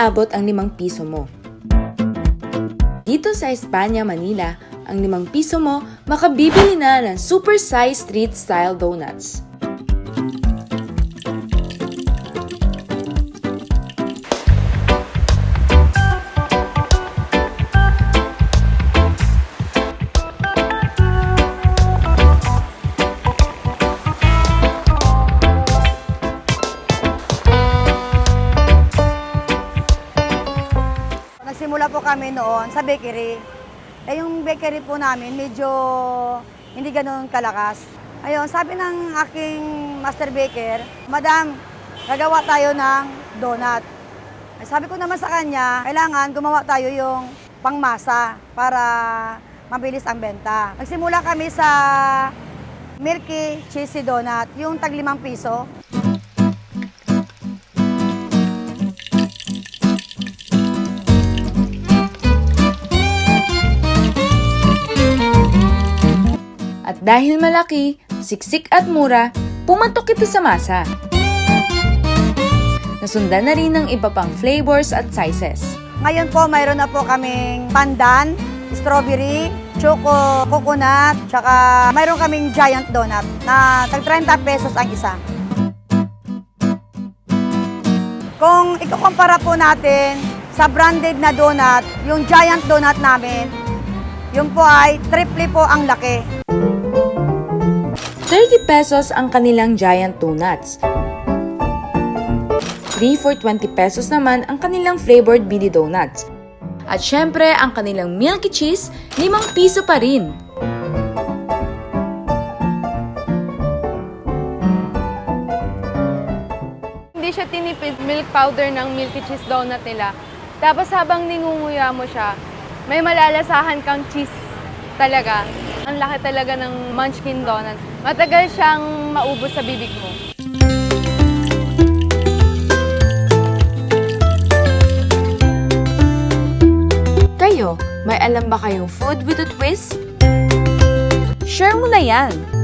aabot ang 5 piso mo. Dito sa Espanya, Manila, ang 5 piso mo makabibili na ng super size street style donuts. Nagsimula po kami noon sa bakery. Eh yung bakery po namin medyo hindi ganoon kalakas. Ayun, sabi ng aking master baker, Madam, gagawa tayo ng donut. Eh, sabi ko naman sa kanya, kailangan gumawa tayo yung pangmasa para mabilis ang benta. Nagsimula kami sa milky cheesy donut, yung tag limang piso. Dahil malaki, siksik at mura, pumatok ito sa masa. Nasundan na rin ng iba pang flavors at sizes. Ngayon po, mayroon na po kaming pandan, strawberry, choco, coconut, tsaka mayroon kaming giant donut na tag 30 pesos ang isa. Kung ikukumpara po natin sa branded na donut, yung giant donut namin, yun po ay triple po ang laki. 30 pesos ang kanilang giant donuts. 3 for 20 pesos naman ang kanilang flavored mini donuts. At syempre, ang kanilang milky cheese, 5 piso pa rin. Hindi siya tinipid milk powder ng milky cheese donut nila. Tapos habang ningunguya mo siya, may malalasahan kang cheese talaga. Ang laki talaga ng munchkin donut. Matagal siyang maubos sa bibig mo. Kayo, may alam ba kayong food with a twist? Share mo na yan!